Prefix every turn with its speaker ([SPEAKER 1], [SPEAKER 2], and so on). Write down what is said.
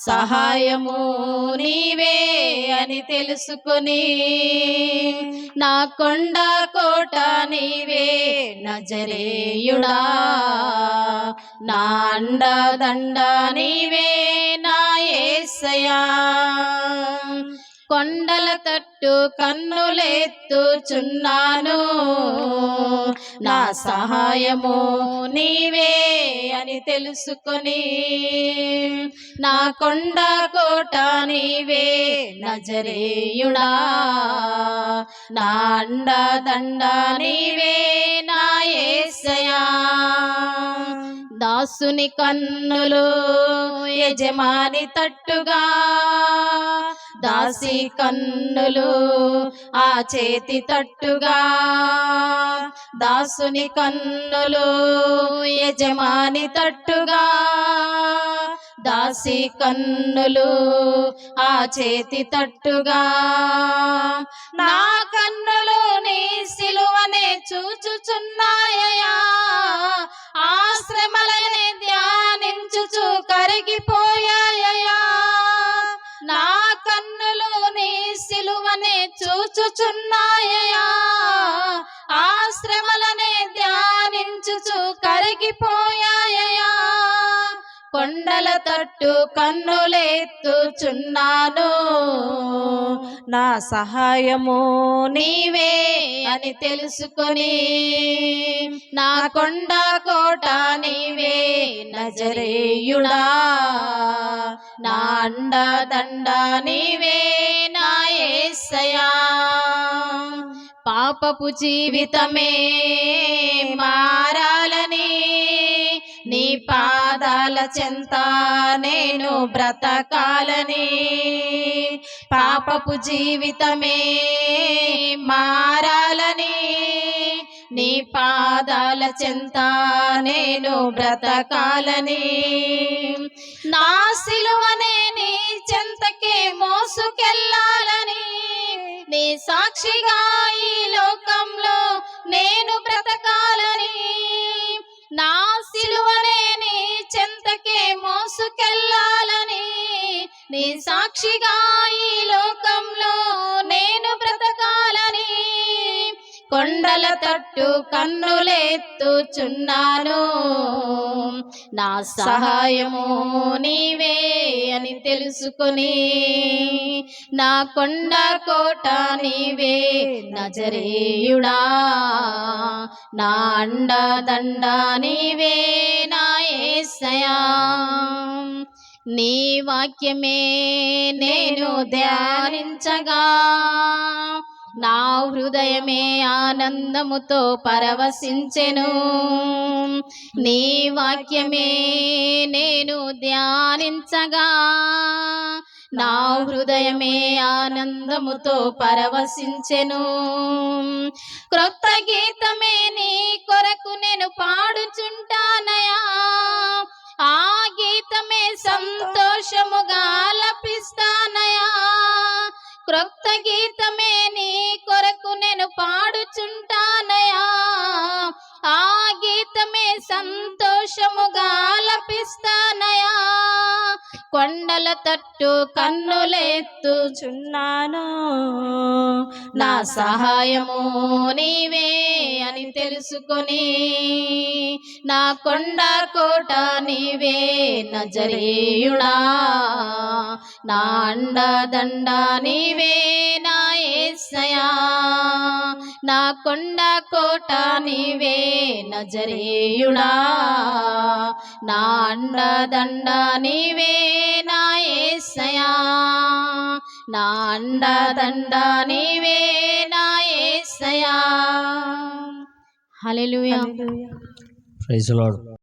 [SPEAKER 1] సహాయము నీవే అని తెలుసుకొని నా కొండ కోట నీవే నజరేయుడా నా అండ దండ నీవే నా ఏసయా కొండల తట్టు కన్నులెత్తుచున్నాను నా సహాయము నీవే అని తెలుసుకొని నా కొండ కోట నీవే నజరేయుడా. నా అండ దండ నీవే నా ఏసయా. దాసుని కన్నులు యజమాని తట్టుగా దాసి కన్నులు ఆ చేతి తట్టుగా. దాసుని కన్నులు యజమాని తట్టుగా. దాసి కన్నులు ఆ చేతి తట్టుగా. నా కన్నులు నీ సిలువనే చూచుచున్నాయ చూచుచున్నాయయా ఆ శ్రమలనే ధ్యానించుచు కరిగిపోయాయయా కొండల తట్టు కన్నులెత్తుచున్నాను. నా సహాయము నీవే అని తెలుసుకొని నా కొండ కోట నీవే నజరేయుడా. నా అండ దండ నీవే నా పాపపు జీవితమే మారాలని నీ పాదాల చెంత నేను బ్రతకాలని పాపపు జీవితమే మారాలని నీ పాదాల చెంత నేను బ్రతకాలని నీ సాక్షిగా ఈ లోకంలో నేను బ్రతకాలని కొండల తట్టు కన్నులెత్తుచున్నాను. నా సహాయము నీవే అని తెలుసుకుని నా కొండ కోట నీవే నజరేయుడా. నా అండ దండ నీవే నా ఏసయా. నీ వాక్యమే నేను ధ్యానించగా. నా హృదయమే ఆనందముతో పరవశించెను. నీ వాక్యమే నేను ధ్యానించగా. నా హృదయమే ఆనందముతో పరవశించెను. క్రొత్త గీతమే నీ కొరకు నేను పాడుచుంటానయా. ఆ గీతమే సంతోషముగా లభిస్తానయా? క్రొత్త గీతమే నీ కొరకు నేను పాడుచుంటానయా? ఆ గీతమే సంతోషముగా కొండల తట్టు కన్నులెత్తుచున్నాను నా సహాయము నీవే అని తెలుసుకొని నా కొండ కోట నీవే నజరేయుడా. నా అండదండ నీవే నా ఏసయా నా కొండ కోట నీవే నజరేయుడా. నా అండదండ నీవే నా ఏసయా. నా అండదండ నీవే నా ఏసయా. హల్లెలూయా.
[SPEAKER 2] Praise lord